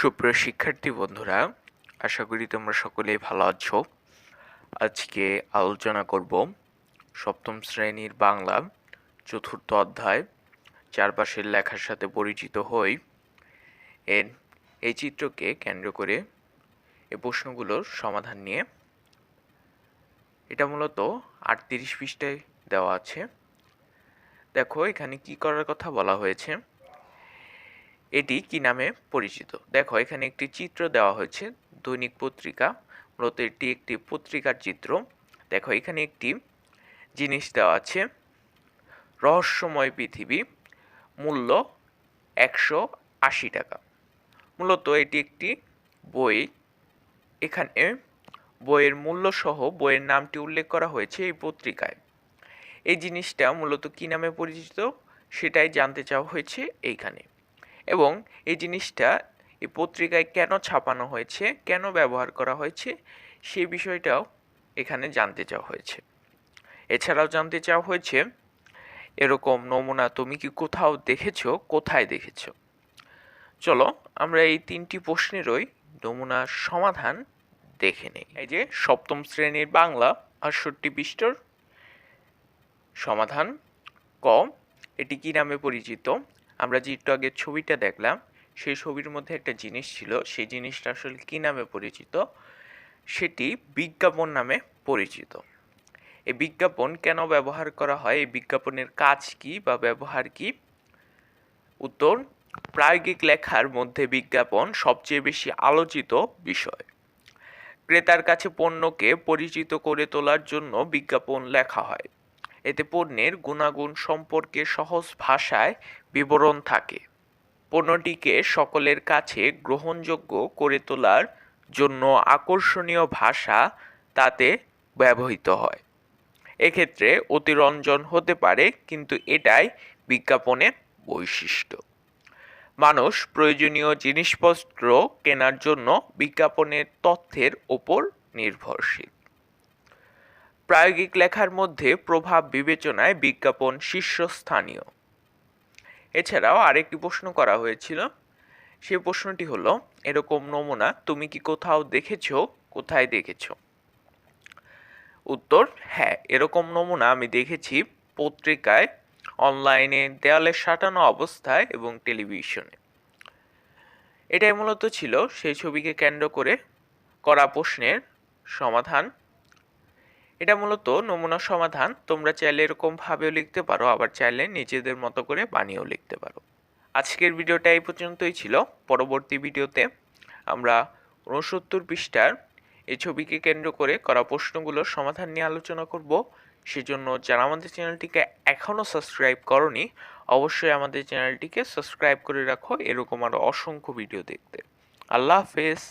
সুপ্রিয় শিক্ষার্থী বন্ধুরা, আশা করি তোমরা সকলেই ভালো আছো। আজকে আলোচনা করব সপ্তম শ্রেণির বাংলা চতুর্থ অধ্যায়, চারপাশের লেখার সাথে পরিচিত হই। এর এই চিত্রকে কেন্দ্র করে এ প্রশ্নগুলোর সমাধান নিয়ে। এটা মূলত আটত্রিশ পৃষ্ঠায় দেওয়া আছে। দেখো, এখানে কি করার কথা বলা হয়েছে? এটি কি নামে পরিচিত? দেখো, এখানে একটি চিত্র দেওয়া হয়েছে, দৈনিক পত্রিকা। মূলত এটি একটি পত্রিকার চিত্র। দেখো, এখানে একটি জিনিস দেওয়া আছে, রহস্যময় পৃথিবী, মূল্য একশো আশি টাকা। মূলত এটি একটি বই। এখানে বইয়ের মূল্য সহ বইয়ের নামটি উল্লেখ করা হয়েছে এই পত্রিকায়। এই জিনিসটা মূলত কী নামে পরিচিত? সেটাই জানতে চাওয়া হয়েছে এইখানে। এবং এই জিনিসটা এই পত্রিকায় কেন ছাপানো হয়েছে, কেন ব্যবহার করা হয়েছে সেই বিষয়টাও এখানে জানতে চাওয়া হয়েছে। এছাড়াও জানতে চাওয়া হয়েছে, এরকম নমুনা তুমি কি কোথাও দেখেছ, কোথায় দেখেছ? চলো আমরা এই তিনটি প্রশ্নেরই নমুনা সমাধান দেখে নিই। এই যে সপ্তম শ্রেণির বাংলা আটষট্টি পৃষ্ঠর সমাধান ক, এটি কি নামে পরিচিত? আমরা যে একটু আগে ছবিটা দেখলাম, সেই ছবির মধ্যে একটা জিনিস ছিল, সেই জিনিসটা আসলে কি নামে পরিচিত? সেটি বিজ্ঞাপন নামে পরিচিত। এই বিজ্ঞাপন কেন ব্যবহার করা হয়? এই বিজ্ঞাপনের কাজ কি বা ব্যবহার কি? উত্তর, প্রায়োগিক লেখার মধ্যে বিজ্ঞাপন সবচেয়ে বেশি আলোচিত বিষয়। ক্রেতার কাছে পণ্যকে পরিচিত করে তোলার জন্য বিজ্ঞাপন লেখা হয়। এতে পণ্যের গুণাগুণ সম্পর্কে সহজ ভাষায় বিবরণ থাকে। পণ্যটিকে সকলের কাছে গ্রহণযোগ্য করে তোলার জন্য আকর্ষণীয় ভাষা তাতে ব্যবহৃত হয়। এক্ষেত্রে অতিরঞ্জন হতে পারে, কিন্তু এটাই বিজ্ঞাপনের বৈশিষ্ট্য। মানুষ প্রয়োজনীয় জিনিসপত্র কেনার জন্য বিজ্ঞাপনের তথ্যের ওপর নির্ভরশীল। প্রায়োগিক লেখার মধ্যে প্রভাব বিবেচনায় বিজ্ঞাপন শীর্ষস্থানীয়। এছাড়াও আরেকটি প্রশ্ন করা হয়েছিল। সে প্রশ্নটি হলো, এরকম নমুনা তুমি কি কোথাও দেখেছ? কোথায় দেখেছ? উত্তর হ্যাঁ এরকম নমুনা আমি দেখেছি পত্রিকায়, অনলাইনে, দেয়ালে সাঁটানো অবস্থায় এবং টেলিভিশনে। এটাই মূলত ছিল সেই ছবিকে কেন্দ্র করে করা প্রশ্নের সমাধান। এটা মূলত নমুনা সমাধান। তোমরা চাইলে এরকমভাবেও লিখতে পারো, আবার চাইলে নিজেদের মতো করে বানিয়েও লিখতে পারো। আজকের ভিডিওটা এই পর্যন্তই ছিল। পরবর্তী ভিডিওতে আমরা উনসত্তর পৃষ্ঠার এই ছবিকে কেন্দ্র করে করা প্রশ্নগুলোর সমাধান নিয়ে আলোচনা করব। সেজন্য যারা আমাদের চ্যানেলটিকে এখনও সাবস্ক্রাইব করনি, অবশ্যই আমাদের চ্যানেলটিকে সাবস্ক্রাইব করে রাখো। এরকম আরও অসংখ্য ভিডিও দেখতে। আল্লাহ হাফেজ।